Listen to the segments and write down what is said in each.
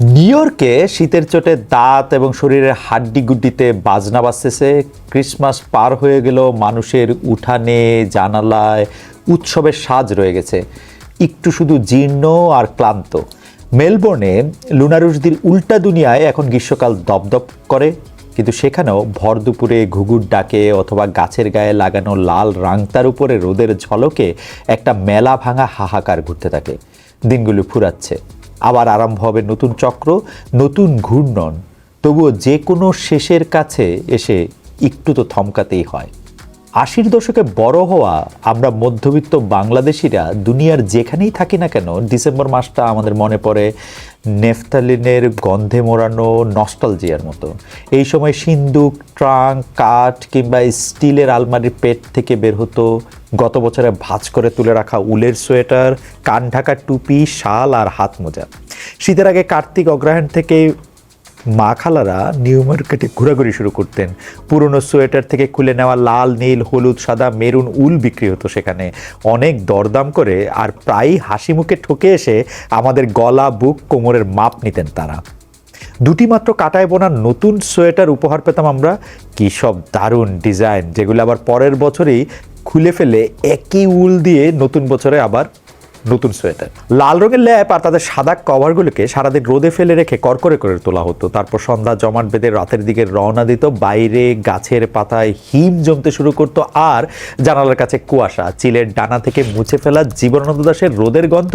New ইয়র্কে শীতের চোটে দাঁত এবং শরীরের হাড্ডিগুড্ডিতে বাজনা বাজতেছে। ক্রিসমাস পার হয়ে গেল, মানুষের উঠানে, জানালায় উৎসবের সাজ রয়ে গেছে। একটু শুধু জীর্ণ আর ক্লান্ত। মেলবোর্নে লুনারুশদির উল্টা দুনিয়ায় এখন গ্রীষ্মকাল দপদপ করে, কিন্তু সেখানেও ভর দুপুরে ঘুঘুর ডাকে অথবা গাছের গায়ে লাগানো লাল রাংতার উপরে রোদের ঝলকে একটা মেলা ভাঙা হাহাকার ঘুরতে থাকে। দিনগুলো ফুরাচ্ছে। আবার আরম্ভ হবে নতুন চক্র, নতুন ঘূর্ণন। তবুও যে কোনো শেষের কাছে এসে একটু তো থমকাতেই হয়। আশির দশকে বড় হওয়া আমরা মধ্যবিত্ত বাংলাদেশিরা দুনিয়ার যেখানেই থাকি না কেন, ডিসেম্বর মাসটা আমাদের মনে পড়ে নেফতালিনের গন্ধে মোড়ানো নস্টালজিয়ার মতো। এই সময় সিন্দুক, ট্রাঙ্ক, কাঠ কিংবা স্টিলের আলমারির পেট থেকে বের হতো। গত বছরে ভাঁজ করে তুলে রাখা উলের সোয়েটার, কান ঢাকা টুপি, শাল আর হাত মোজা শীতের আগে কার্তিক অগ্রহায়ণ থেকে মা খালারা নিউ মার্কেটে ঘোরাঘুরি শুরু করতেন। পুরনো সোয়েটার থেকে খুলে নেওয়া লাল, নীল, হলুদ, সাদা, মেরুন উল বিক্রি হতো সেখানে। অনেক দরদাম করে আর প্রায়ই হাসি মুখে ঠকে এসে আমাদের গলা, বুক, কোমরের মাপ নিতেন তারা। দুটি মাত্র কাটায় বোনা নতুন সোয়েটার উপহার পেতাম আমরা। কী সব দারুণ ডিজাইন, যেগুলো আবার পরের বছরেই খুলে ফেলে একই উল দিয়ে নতুন বছরে আবার নতুন সোয়েটার লাল রঙের ল্যাপ আর তাদের সাদা কভারগুলোকে সারাদিন রোদে ফেলে রেখে করকরে করে তোলা হতো। তারপর সন্ধ্যা জমাট বেঁধে রাতের দিকে রওনা দিত, বাইরে গাছের পাতায় হিম জমতে শুরু করতো আর জানালার কাছে কুয়াশা। চিলের ডানা থেকে মুছে ফেলা জীবনানন্দ দাসের রোদের গন্ধ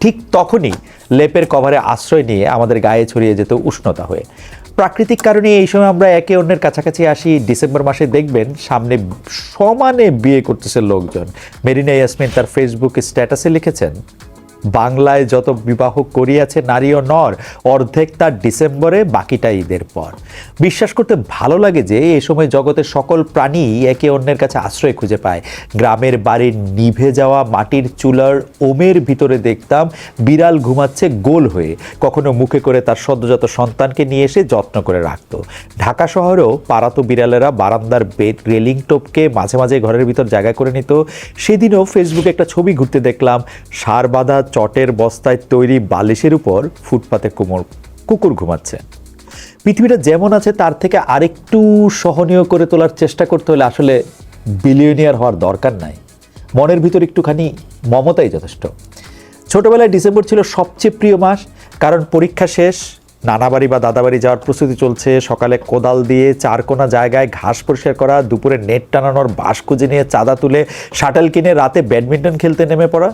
ঠিক তখনই লেপের কভারে আশ্রয় নিয়ে আমাদের গায়ে ছড়িয়ে যেত উষ্ণতা হয়ে। প্রাকৃতিক কারণে এই সময় আমরা একে অন্যের কাছাকাছি আসি। ডিসেম্বর মাসে দেখবেন সামনে সমানে বিয়ে করতেছে লোকজন। মেরিনা ইয়াসমিন তার ফেসবুক স্ট্যাটাসে লিখেছেন বাংলায় যত বিবাহ করিয়াছে, নারী ও নর, অর্ধেক তার ডিসেম্বরে, বাকিটা ঈদের পর। বিশ্বাস করতে ভালো লাগে যে, এ সময় জগতের সকল প্রাণী একে অন্যের কাছে আশ্রয় খুঁজে পায়। গ্রামের বাড়ির নিভে যাওয়া মাটির চুলার ওমের ভিতরে দেখতাম, বিড়াল ঘুমাচ্ছে গোল হয়ে। কখনো মুখে করে তার সদ্যজাত সন্তানকে নিয়ে এসে যত্ন করে রাখত। ঢাকা শহরেও পাড়াতো বিড়ালেরা বারান্দার বেড, রেলিং টোপকে মাঝে মাঝে ঘরের ভিতর জায়গা করে নিত। সেদিনও ফেসবুকে একটা ছবি ঘুরতে দেখলাম। সার বাঁধা চটের বস্তায় তৈরি বালিশের উপর ফুটপাতে কুমোর, কুকুর ঘুমাচ্ছে। পৃথিবীটা যেমন আছে, তার থেকে আরেকটু সহনীয় করে তোলার চেষ্টা করতে হলে আসলে বিলিয়নিয়ার হওয়ার দরকার নাই। মনের ভিতর একটুখানি মমতাই যথেষ্ট। ছোটবেলায় ডিসেম্বর ছিল সবচেয়ে প্রিয় মাস, কারণ পরীক্ষা শেষ, নানাবাড়ি বা দাদাবাড়ি যাওয়ার প্রস্তুতি চলছে, সকালে কোদাল দিয়ে চারকোনা জায়গায় ঘাস পরিষ্কার করা, দুপুরে নেট টানানোর বাঁশ খুঁজে নিয়ে চাঁদা তুলে শাটেল কিনে রাতে ব্যাডমিন্টন খেলতে নেমে পড়া।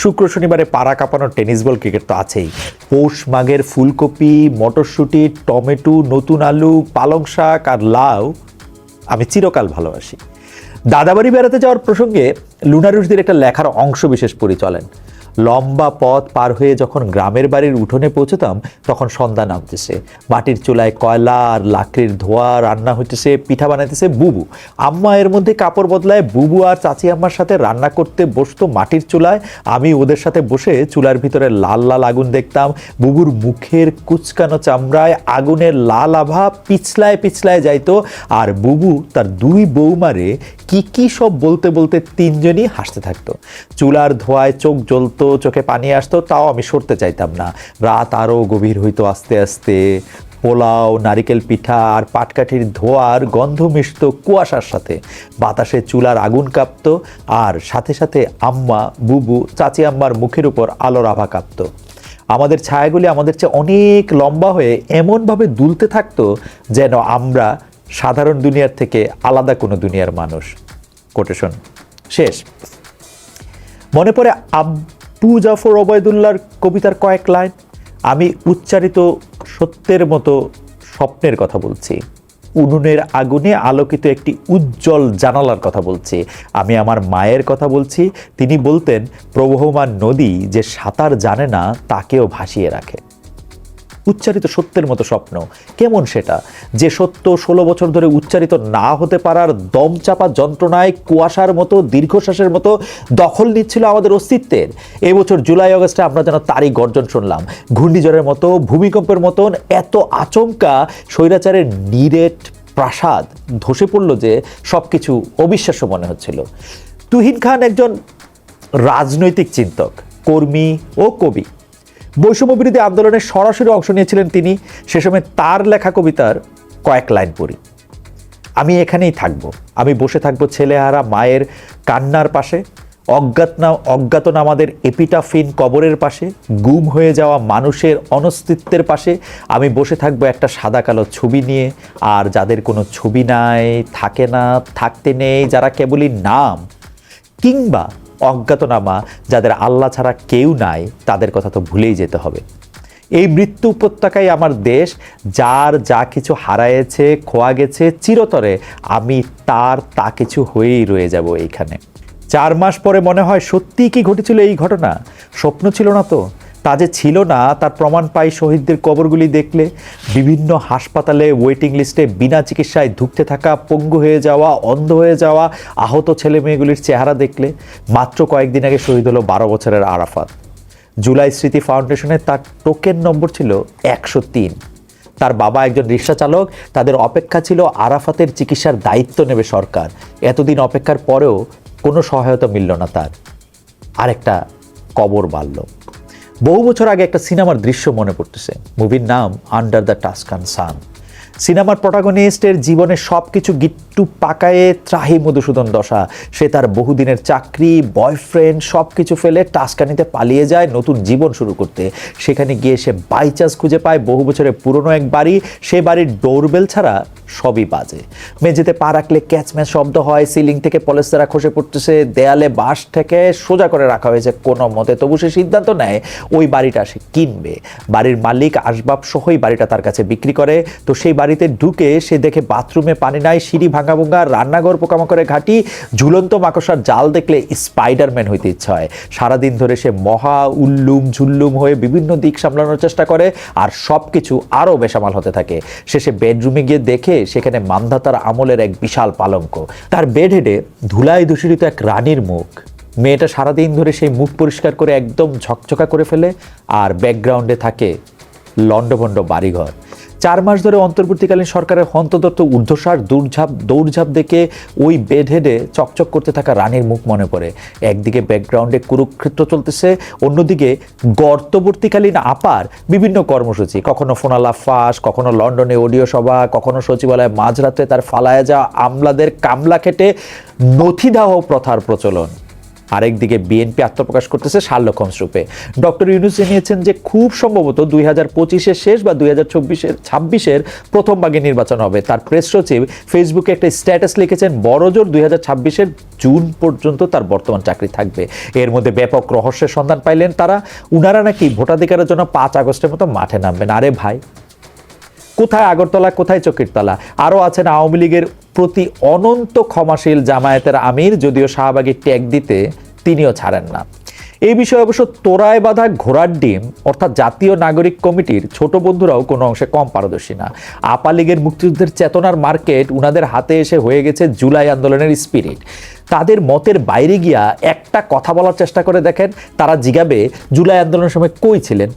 শুক্র শনিবারে পাড়া কাঁপানো টেনিস বল ক্রিকেট তো আছেই। পৌষ মাঘের ফুলকপি, মটরশুঁটি, টমেটো, নতুন আলু, পালং শাক আর লাউ আমি চিরকাল ভালোবাসি। দাদাবাড়ি বেড়াতে যাওয়ার প্রসঙ্গে লুনারুশদের একটা লেখার অংশ বিশেষ পরিচলেন লম্বা পথ পার হয়ে যখন গ্রামের বাড়ির উঠোনে পৌঁছতাম, তখন সন্ধ্যা নামতেছে। মাটির চুলায় কয়লা আর লাকড়ির ধোয়া রান্না হইতেছে, পিঠা বানাইতেছে বুবু। আম্মা এর মধ্যে কাপড় বদলায় বুবু আর চাচি আম্মার সাথে রান্না করতে বসতো মাটির চুলায়। আমি ওদের সাথে বসে চুলার ভিতরে লাল লাল আগুন দেখতাম। বুবুর মুখের কুচকানো চামড়ায় আগুনের লাল আভা পিছলায় পিছলায় যাইতো আর বুবু তার দুই বৌমারে কি কি সব বলতে বলতে তিনজনই হাসতে থাকতো। চুলার ধোয়ায় চোখ জ্বলতো চোখে পানি আসতো, তাও আমি সরতে চাইতাম না। রাত আরও গভীর হইতো আস্তে আস্তে। পোলাও, নারিকেল পিঠা আর পাটকাঠির ধোয়ার গন্ধ মিশত কুয়াশার সাথে। বাতাসে চুলার আগুন কাঁপত আর সাথে সাথে আম্মা, বুবু, চাচি আম্মার মুখের উপর আলোর আভা কাঁপত। আমাদের ছায়াগুলি আমাদের চেয়ে অনেক লম্বা হয়ে এমনভাবে দুলতে থাকতো যেন আমরা সাধারণ দুনিয়ার থেকে আলাদা কোনো দুনিয়ার মানুষ। কোটেশন শেষ। মনে পড়ে আব্বু জাফর ওবায়দুল্লার কবিতার কয়েক লাইন, আমি উচ্চারিত সত্যের মতো স্বপ্নের কথা বলছি। উনুনের আগুনে আলোকিত একটি উজ্জ্বল জানালার কথা বলছি। আমি আমার মায়ের কথা বলছি। তিনি বলতেন, প্রবহমান নদী যে সাঁতার জানে না, তাকেও ভাসিয়ে রাখে। উচ্চারিত সত্যের মতো স্বপ্ন। কেমন সেটা? যে সত্য ষোলো বছর ধরে উচ্চারিত না হতে পারার দমচাপা যন্ত্রণায় কুয়াশার মতো, দীর্ঘশ্বাসের মতো দখল নিচ্ছিল আমাদের অস্তিত্বের। এবছর জুলাই, আগস্টে আমরা যেন তারই গর্জন শুনলাম। ঘূর্ণিঝড়ের মতো, ভূমিকম্পের মতন এত আচমকা স্বৈরাচারের নিরেট প্রাসাদ ধসে পড়ল যে সব কিছু অবিশ্বাস্য মনে হচ্ছিল। তুহিন খান একজন রাজনৈতিক চিন্তক, কর্মী ও কবি। বৈষম্য বিরোধী আন্দোলনে সরাসরি অংশ নিয়েছিলেন তিনি। সে সময় তার লেখা কবিতার কয়েক লাইন পড়ি। আমি এখানেই থাকব। আমি বসে থাকব ছেলেহারা মায়ের কান্নার পাশে। অজ্ঞাতনা অজ্ঞাতনামাদের এপিটাফিন কবরের পাশে। গুম হয়ে যাওয়া মানুষের অনস্তিত্বের পাশে। আমি বসে থাকব একটা সাদা কালো ছবি নিয়ে। আর যাদের কোনো ছবি নাই, থাকে না, থাকতে নেই, যারা কেবলই নাম। কিংবা অজ্ঞাতনামা যাদের আল্লাহ ছাড়া কেউ নাই, তাদের কথা তো ভুলেই যেতে হবে। এই মৃত্যু উপত্যকায় আমার দেশ, যার যা কিছু হারায়েছে, খোয়া গেছে, চিরতরে আমি তার তা কিছু হয়েই রয়ে যাব এইখানে। চার মাস পরে মনে হয় সত্যিই কি ঘটেছিল এই ঘটনা? স্বপ্ন ছিল না তো? তা যে ছিল না, তার প্রমাণ পাই শহীদদের কবরগুলি দেখলে। বিভিন্ন হাসপাতালে ওয়েটিং লিস্টে বিনা চিকিৎসায় ধুঁকতে থাকা, পঙ্গু হয়ে যাওয়া, অন্ধ হয়ে যাওয়া, আহত ছেলে মেয়েগুলির চেহারা দেখলে মাত্র কয়েকদিন আগে শহীদ হলো বারো বছরের আরাফাত। জুলাই স্মৃতি ফাউন্ডেশনে তার টোকেন নম্বর ছিল একশো তিন। তার বাবা একজন রিক্সা চালক, তাদের অপেক্ষা ছিল আরাফাতের চিকিৎসার দায়িত্ব নেবে সরকার। এতদিন অপেক্ষার পরেও কোনো সহায়তা মিলল না তার। আরেকটা কবর বাড়ল। বহু বছর আগে একটা সিনেমার দৃশ্য মনে পড়তেছে। মুভির নাম আন্ডার দ্য টাস্কান সান সিনেমার প্রটাগনিস্টের জীবনে সব কিছু গিট্টু পাকায়ে ত্রাহি মধুসূদন দশা। সে তার বহুদিনের চাকরি বয়ফ্রেন্ড সব কিছু ফেলে টাস্কানিতে পালিয়ে যায় নতুন জীবন শুরু করতে। সেখানে গিয়ে সে বাই চান্স খুঁজে পায় বহু বছরের পুরনো এক বাড়ি। সে বাড়ির ডোরবেল ছাড়া সবই বাজে। মেঝেতে পা রাখলে ক্যাচম্যাচ শব্দ হয় সিলিং থেকে পলেস্তারা খসে পড়তেছে, দেয়ালে বাঁশ থেকে সোজা করে রাখা হয়েছে কোনো মতে। তবু সে সিদ্ধান্ত নেয়, ওই বাড়িটা সে কিনবে। বাড়ির মালিক আসবাব সহই বাড়িটা তার কাছে বিক্রি করে। তো সেই বাড়িতে ঢুকে সে দেখে বাথরুমে পানি নাই, সিঁড়ি ভাঙা ভুঙ্গা রান্নাঘর পোকামাকড়ে ঘাটি, ঝুলন্ত মাকড়সার জাল দেখলে স্পাইডারম্যান হইতে ইচ্ছা হয়। সারাদিন ধরে সে মহা উল্লুম ঝুল্লুম হয়ে বিভিন্ন দিক সামলানোর চেষ্টা করে আর সব কিছু আরও বেসামাল হতে থাকে। শেষে বেডরুমে গিয়ে দেখে সেখানে মান্ধাতার আমলের এক বিশাল পালঙ্ক। তার বেড হেডে ধুলায় দূষিত এক রানীর মুখ। মেয়েটা সারাদিন ধরে সেই মুখ পরিষ্কার করে একদম ঝকঝকা করে ফেলে আর ব্যাকগ্রাউন্ডে থাকে লণ্ডভণ্ড বাড়িঘর। চার মাস ধরে অন্তর্বর্তীকালীন সরকারের হন্তদত্ত ঊর্ধ্বসার, দৌড়ঝাঁপ দৌড়ঝাঁপ দেখে ওই বেড হেডে চকচক করতে থাকা রানীর মুখ মনে পড়ে। একদিকে ব্যাকগ্রাউন্ডে কুরুক্ষেত্র চলতেছে, অন্যদিকে গর্তবর্তীকালীন আপার বিভিন্ন কর্মসূচি। কখনো ফোনালা ফাঁস, কখনো লন্ডনে অডিও সভা, কখনো সচিবালয়ে মাঝরাতে তার ফালায় যাওয়া আমলাদের কামলা খেটে নথিদাহ প্রথার প্রচলন। আরেকদিকে বিএনপি আত্মপ্রকাশ করতেছে শার্লক হোমস রূপে। ডক্টর ইউনুস জানিয়েছেন যে খুব সম্ভবত দুই হাজার শেষ বা দুই হাজার চব্বিশের, ছাব্বিশের প্রথম ভাগে নির্বাচন হবে। তার প্রেস সচিব ফেসবুকে একটা স্ট্যাটাস লিখেছেন বড়জোর দুই হাজার ছাব্বিশের জুন পর্যন্ত তার বর্তমান চাকরি থাকবে। এর মধ্যে ব্যাপক রহস্যের সন্ধান পাইলেন তারা। উনারা নাকি ভোটাধিকারের জন্য পাঁচ আগস্টের মতো মাঠে নামবেন। আরে ভাই কোথায় আগরতলা, কোথায় চকিরতলা? আরও আছেন আওয়ামী লীগের প্রতি অনন্ত ক্ষমাশীল জামায়াতের আমির, যদিও শাহবাগের ট্যাগ দিতে তিনিও ছাড়েন না। এই বিষয়ে অবশ্য তোরায় বাঁধা ঘোড়ার ডিম, অর্থাৎ জাতীয় নাগরিক কমিটির ছোট বন্ধুরাও কোনো অংশে কম পারদর্শী না। আপা লীগের মুক্তিযুদ্ধের চেতনার মার্কেট উনাদের হাতে এসে হয়ে গেছে জুলাই আন্দোলনের স্পিরিট তাদের মতের বাইরে গিয়া একটা কথা বলার চেষ্টা করে দেখেন, তারা জিগাবে জুলাই আন্দোলনের সময় কই ছিলেন?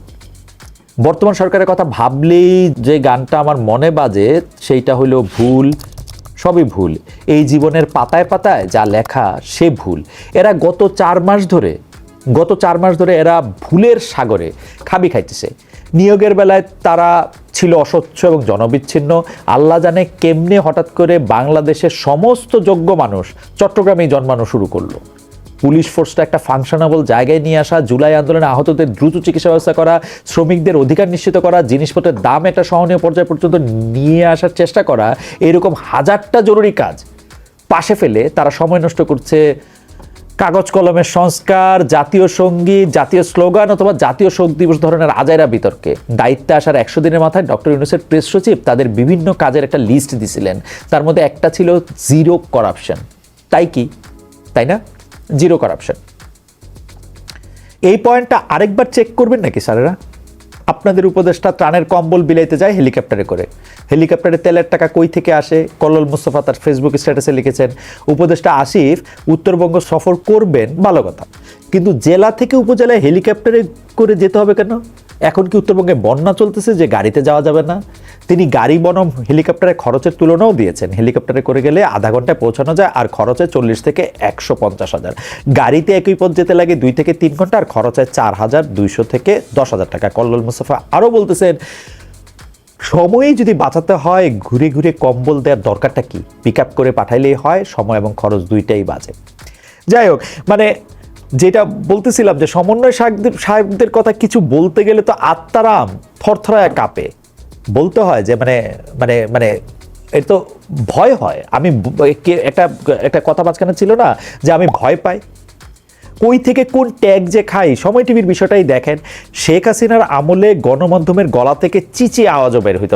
বর্তমান সরকারের কথা ভাবলেই যে গানটা আমার মনে বাজে, সেইটা হলো ভুল, সবই ভুল। এই জীবনের পাতায় পাতায় যা লেখা, সে ভুল। এরা গত চার মাস ধরে, গত চার মাস ধরে এরা ভুলের সাগরে খাবি খাইতেছে। নিয়োগের বেলায় তারা ছিল অস্বচ্ছ এবং জনবিচ্ছিন্ন। আল্লাহ জানে কেমনে হঠাৎ করে বাংলাদেশের সমস্ত যোগ্য মানুষ চট্টগ্রামেই জন্মানো শুরু করল। পুলিশ ফোর্সটা একটা ফাংশনাবল জায়গায় নিয়ে আসা, জুলাই আন্দোলনে আহতদের দ্রুত চিকিৎসা ব্যবস্থা করা, শ্রমিকদের অধিকার নিশ্চিত করা, জিনিসপত্রের দাম একটা সহনীয় পর্যায় পর্যন্ত নিয়ে আসার চেষ্টা করা, এরকম হাজারটা জরুরি কাজ পাশে ফেলে তারা সময় নষ্ট করছে। কাগজ কলমের সংস্কার, জাতীয় সংগীত, জাতীয় স্লোগান অথবা জাতীয় শোক দিবস ধরনের আজাইরা বিতর্কে। দায়িত্বে আসার একশো দিনের মাথায় ডক্টর ইউনুসের প্রেস সচিব তাদের বিভিন্ন কাজের একটা লিস্ট দিছিলেন। তার মধ্যে একটা ছিল জিরো করাপশন তাই কি? তাই না? জিরো করাপশন এই পয়েন্টটা আরেকবার চেক করবেন নাকি স্যারেরা? আপনাদের উপদেষ্টা ত্রাণের কম্বল বিলাইতে যায় হেলিকপ্টারে করে। হেলিকপ্টারে তেলের টাকা কই থেকে আসে? কল্লোল মুস্তফা তার ফেসবুক স্ট্যাটাসে লিখেছেন। উপদেষ্টা আসিফ, উত্তরবঙ্গ সফর করবেন, ভালো কথা। কিন্তু জেলা থেকে উপজেলায় হেলিকপ্টারে করে যেতে হবে কেন? এখন কি উত্তরবঙ্গে বন্যা চলতেছে যে গাড়িতে যাওয়া যাবে না? তিনি গাড়ি, বনম, হেলিকপ্টারের খরচের তুলনাও দিয়েছেন। হেলিকপ্টারে করে গেলে আধা ঘন্টায় পৌঁছানো যায় আর খরচে চল্লিশ থেকে একশো পঞ্চাশ হাজার। গাড়িতে একই পথ যেতে লাগে দুই থেকে তিন ঘণ্টা, আর খরচ চার হাজার দুইশো থেকে দশ হাজার টাকা। কল্লোল মুস্তফা আরও বলতেছেন সময়ে যদি বাঁচাতে হয়, ঘুরে ঘুরে কম্বল দেওয়ার দরকারটা কি? পিক করে পাঠাইলেই হয়, সময় এবং খরচ দুইটাই বাজে। যাই হোক মানে যেটা বলতেছিলাম যে সমন্বয় সাহেবদের সাহেবদের কথা কিছু বলতে গেলে তো আত্মারাম থরথরায় কাঁপে। বলতে হয় যে মানে মানে মানে এর তো ভয় হয়। আমি একটা একটা কথা মাঝখানে ছিল না যে আমি ভয় পাই। কই থেকে কোন ট্যাগ যে খাই, সময় টিভির বিষয়টাই দেখেন। শেখ হাসিনার আমলে গণমাধ্যমের গলা থেকে চিচি আওয়াজও বের হইতো।